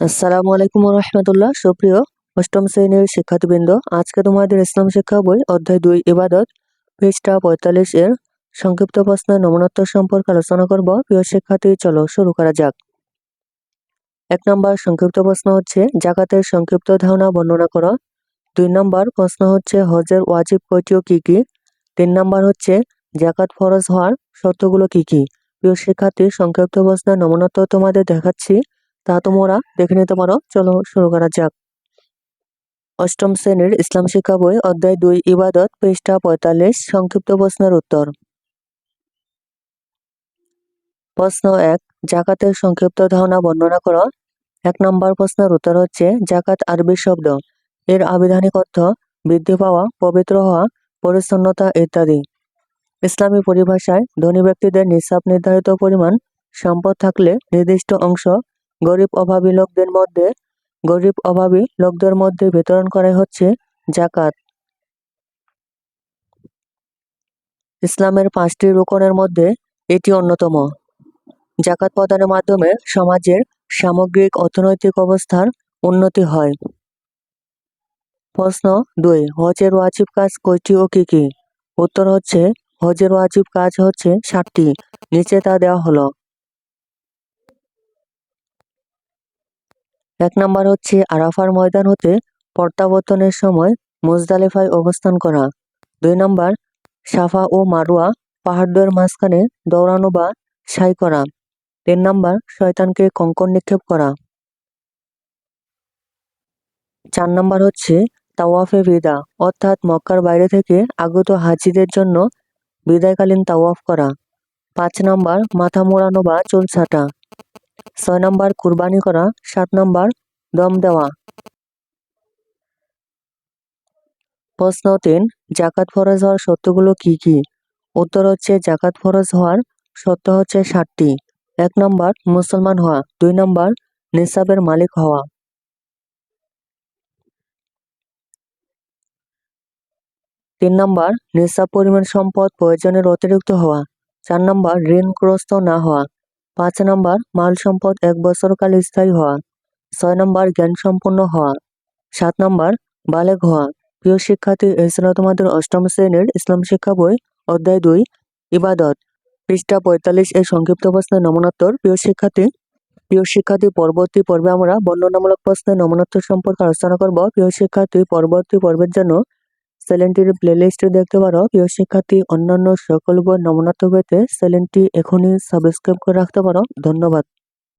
আসসালামু আলাইকুম রহমতুল্লাহ সুপ্রিয় অষ্টম শ্রেণির শিক্ষার্থীবৃন্দ, আজকে তোমাদের ইসলাম শিক্ষা বই অধ্যায় দুই, ইবাদত, পৃষ্ঠা পঁয়তাল্লিশ এর সংক্ষিপ্ত প্রশ্নের নমনত্ব সম্পর্কে আলোচনা করব। প্রিয় শিক্ষার্থী, চলো শুরু করা যাক। এক নম্বর সংক্ষিপ্ত প্রশ্ন হচ্ছে, জাকাতের সংক্ষিপ্ত ধারণা বর্ণনা করো। দুই নম্বর প্রশ্ন হচ্ছে, হজের ওয়াজিব কয়টি ও কি কি? তিন নম্বর হচ্ছে, জাকাত ফরজ হওয়ার শর্তগুলো কি কি? প্রিয় শিক্ষার্থী, সংক্ষিপ্ত প্রশ্নের নমনত্ব তোমাদের দেখাচ্ছি। তা তোমরা দেখে নিতে পারো। চলো শুরু করা যাক। অষ্টম শ্রেণির ইসলাম শিক্ষা বই, অধ্যায় দুই, ইবাদত, পৃষ্ঠা পঁয়তাল্লিশ, সংক্ষিপ্ত প্রশ্নের উত্তর। প্রশ্ন এক, জাকাতের সংক্ষিপ্ত ধারণা বর্ণনা করো। এক নম্বর প্রশ্নের উত্তর হচ্ছে, জাকাত আরবি শব্দ। এর আবিধানিক অর্থ, বৃদ্ধি পাওয়া, পবিত্র হওয়া, পরিচ্ছন্নতা ইত্যাদি। ইসলামী পরিভাষায় ধনী ব্যক্তিদের নিঃসাব নির্ধারিত পরিমাণ সম্পদ থাকলে নির্দিষ্ট অংশ গরিব অভাবী লোকদের মধ্যে, গরিব অভাবী লোকদের মধ্যে বিতরণ করা হচ্ছে জাকাত ইসলামের পাঁচটি রোকনের মধ্যে এটি অন্যতম। জাকাত প্রদানের মাধ্যমে সমাজের সামগ্রিক অর্থনৈতিক অবস্থার উন্নতি হয়। প্রশ্ন দুই, হজের ওয়াজিব কাজ কয়টি ও কী কী? উত্তর হচ্ছে, হজের ওয়াজিব কাজ হচ্ছে সাতটি। নিচে তা দেওয়া হলো। এক নম্বর হচ্ছে আরাফার ময়দান হতে প্রত্যাবর্তনের সময় মুজদালিফায় অবস্থান করা। দুই নম্বর সাফা ও মারুয়া পাহাড়দ্বয়ের মাঝখানে দৌড়ানো বা সাই করা। তিন নম্বর, শয়তানকে কঙ্কন নিক্ষেপ করা। চার নম্বর হচ্ছে তাওয়াফে বিদা, অর্থাৎ মক্কার বাইরে থেকে আগত হাজিদের জন্য বিদায়কালীন তাওয়াফ করা। পাঁচ নম্বর, মাথা মোড়ানো বা চুল ছাটা। ছয় নম্বর কুরবানি করা, সাত নম্বর দম দেওয়া। প্রশ্ন তিন, জাকাত ফরজ হওয়ার শর্তগুলো কি কি? উত্তর হচ্ছে জাকাত ফরজ হওয়ার শর্ত হচ্ছে ষাটটি এক নম্বর, মুসলমান হওয়া। দুই নম্বর, নিসাবের মালিক হওয়া। তিন নম্বর, নিসাব পরিমাণ সম্পদ প্রয়োজনের অতিরিক্ত হওয়া। চার নম্বর, ঋণগ্রস্ত না হওয়া। পাঁচ নম্বর, মাল সম্পদ এক বছরকাল স্থায়ী হওয়া। ছয় নম্বর, জ্ঞান সম্পন্ন হওয়া। সাত নম্বর বালেক হওয়া। প্রিয় শিক্ষার্থী, এই তোমাদের অষ্টম শ্রেণির ইসলাম শিক্ষা বই, অধ্যায় দুই, ইবাদত। পৃষ্ঠা পঁয়তাল্লিশ এর সংক্ষিপ্ত প্রশ্নের নমনোত্তর, প্রিয় শিক্ষার্থী। প্রিয় শিক্ষার্থী, পরবর্তী পর্বে আমরা বর্ণনামূলক প্রশ্নের নমনোত্তর সম্পর্কে আলোচনা করব। প্রিয় শিক্ষার্থী, পরবর্তী পর্বের জন্য চ্যানেলটির প্লেলিস্ট দেখতে পারো। প্রিয় শিক্ষার্থী, অন্যান্য সকল বই নমনাত্মক পেতে চ্যানেলটি এখনই সাবস্ক্রাইব করে রাখতে পারো। ধন্যবাদ।